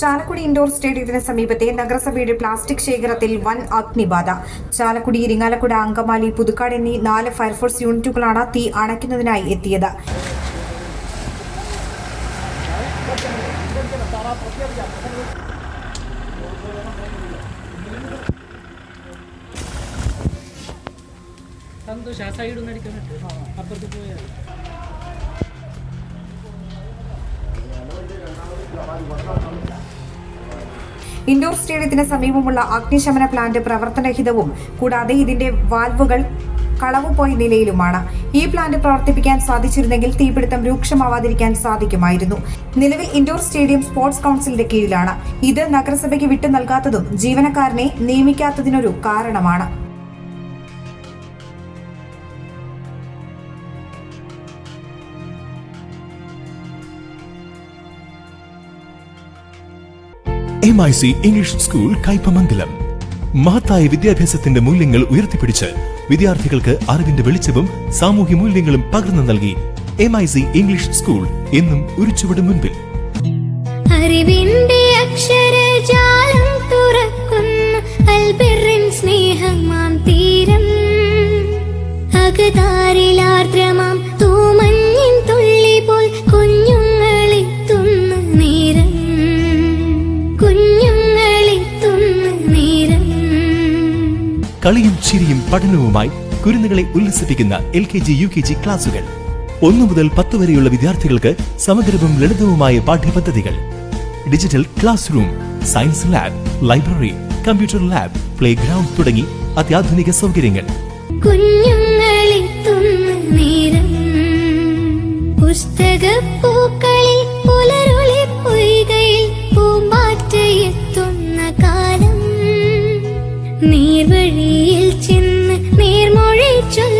Chalakudy indoor സ്റ്റേഡിയത്തിന് സമീപത്തെ നഗരസഭയുടെ plastic ശേഖരത്തിൽ വൻ അഗ്നിബാധ. ചാലക്കുടി ഇരിങ്ങാലക്കുട അങ്കമാലി പുതുക്കാട് എന്നീ നാല് ഫയർഫോഴ്സ് യൂണിറ്റുകളാണ് തീ അണയ്ക്കുന്നതിനായി എത്തിയത്. അപ്പുറത്ത് പോയാൽ ഇൻഡോർ സ്റ്റേഡിയത്തിന് സമീപമുള്ള അഗ്നിശമന പ്ലാന്റ് പ്രവർത്തനരഹിതവും കൂടാതെ ഇതിന്റെ വാൽവുകൾ കളവുപോയ നിലയിലുമാണ്. ഈ പ്ലാന്റ് പ്രവർത്തിപ്പിക്കാൻ സാധിച്ചിരുന്നെങ്കിൽ തീപിടുത്തം രൂക്ഷമാവാതിരിക്കാൻ സാധിക്കുമായിരുന്നു. നിലവിൽ ഇൻഡോർ സ്റ്റേഡിയം സ്പോർട്സ് കൗൺസിലിന്റെ കീഴിലാണ്. ഇത് നഗരസഭയ്ക്ക് വിട്ടു നൽകാത്തതും ജീവനക്കാരനെ നിയമിക്കാത്തതിനൊരു കാരണമാണ്. M I C English school Kaipamangalam മഹത്തായ വിദ്യാഭ്യാസത്തിന്റെ മൂല്യങ്ങൾ ഉയർത്തിപ്പിടിച്ച് വിദ്യാർത്ഥികൾക്ക് അറിവിന്റെ വെളിച്ചവും സാമൂഹ്യ മൂല്യങ്ങളും പകർന്നു നൽകി M I C English school എന്നും ഒരു ചുവട് മുൻപിൽ. അറിവിന്റെ അക്ഷരജാലം കളിയും ചിരിയും പഠനവുമായി കുരുന്നുകളെ ഉല്ലസിപ്പിക്കുന്ന L K G U K G ക്ലാസുകൾ. ഒന്നു മുതൽ പത്ത് വരെയുള്ള വിദ്യാർത്ഥികൾക്ക് സമഗ്രവും ലളിതവുമായ പാഠ്യപദ്ധതികൾ. Digital classroom science lab library computer lab playground തുടങ്ങി അത്യാധുനിക സൗകര്യങ്ങൾ. പുസ്തക പുസ്തകപ്പൂക്കളിൽ പുലരുളി പൊയ്കയിൽ കാലം നേർവഴിയിൽ ചെന്ന് നീർമൊഴി ചൊല്ലുവാൻ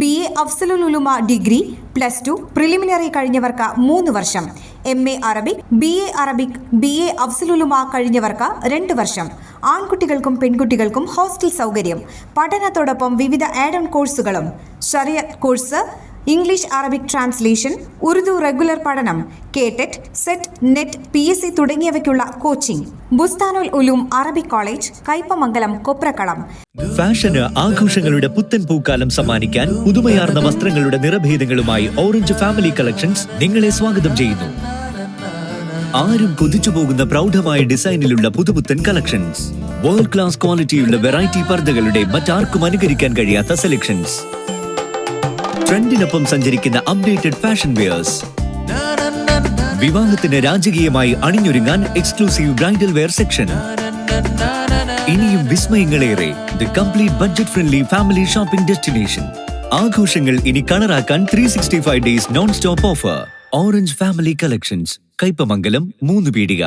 B A Afzalul Ulama degree plus two preliminary കഴിഞ്ഞവർക്ക് മൂന്ന് വർഷം. M A Arabic B A Arabic B A Afzalululama കഴിഞ്ഞവർക്ക് രണ്ട് വർഷം. ആൺകുട്ടികൾക്കും പെൺകുട്ടികൾക്കും ഹോസ്റ്റൽ സൗകര്യം. പഠനത്തോടൊപ്പം വിവിധ ആഡ് കോഴ്സുകളും ഷറിയ course English Arabic translation Urdu regular പഠനം KTET SET NET P S C തുടങ്ങിയവയ്ക്കുള്ള coaching Busthanul Uloom Arabic college Kaipamangalam Koprakkalam. ഫാഷന് ആഘോഷങ്ങളുടെ പുത്തൻ പൂക്കാലം സമ്മാനിക്കാൻ പുതുമയാർന്ന വസ്ത്രങ്ങളുടെ നിറഭേദങ്ങളുമായി ഓറഞ്ച് ഫാമിലി കളക്ഷൻസ് നിങ്ങളെ സ്വാഗതം ചെയ്യുന്നു. ആരും കൊതിച്ചു പോകുന്ന പ്രൗഢമായ ഡിസൈനിലുള്ള പുതുപുത്തൻ കളക്ഷൻസ്. വേൾഡ് ക്ലാസ് ക്വാളിറ്റിയുള്ള വെറൈറ്റി പർദ്ദകളുടെ മറ്റാർക്കും അനുകരിക്കാൻ കഴിയാത്ത സെലക്ഷൻസ് ട്രെൻഡിനൊപ്പം സഞ്ചരിക്കുന്ന അപ്ഡേറ്റഡ് ഫാഷൻ വെയേഴ്സ് വിവാഹത്തിന് രാജകീയമായി അണിഞ്ഞൊരുങ്ങാൻ എക്സ്ക്ലൂസീവ് ബ്രൈഡൽ വെയർ സെക്ഷൻ ഇനിയും വിസ്മയങ്ങളേറെ the complete budget friendly family shopping destination ആഘോഷങ്ങൾ ഇനി കളറാക്കാൻ three sixty five days non stop offer orange family collections Kaipamangalam മൂന്ന് പീടിക.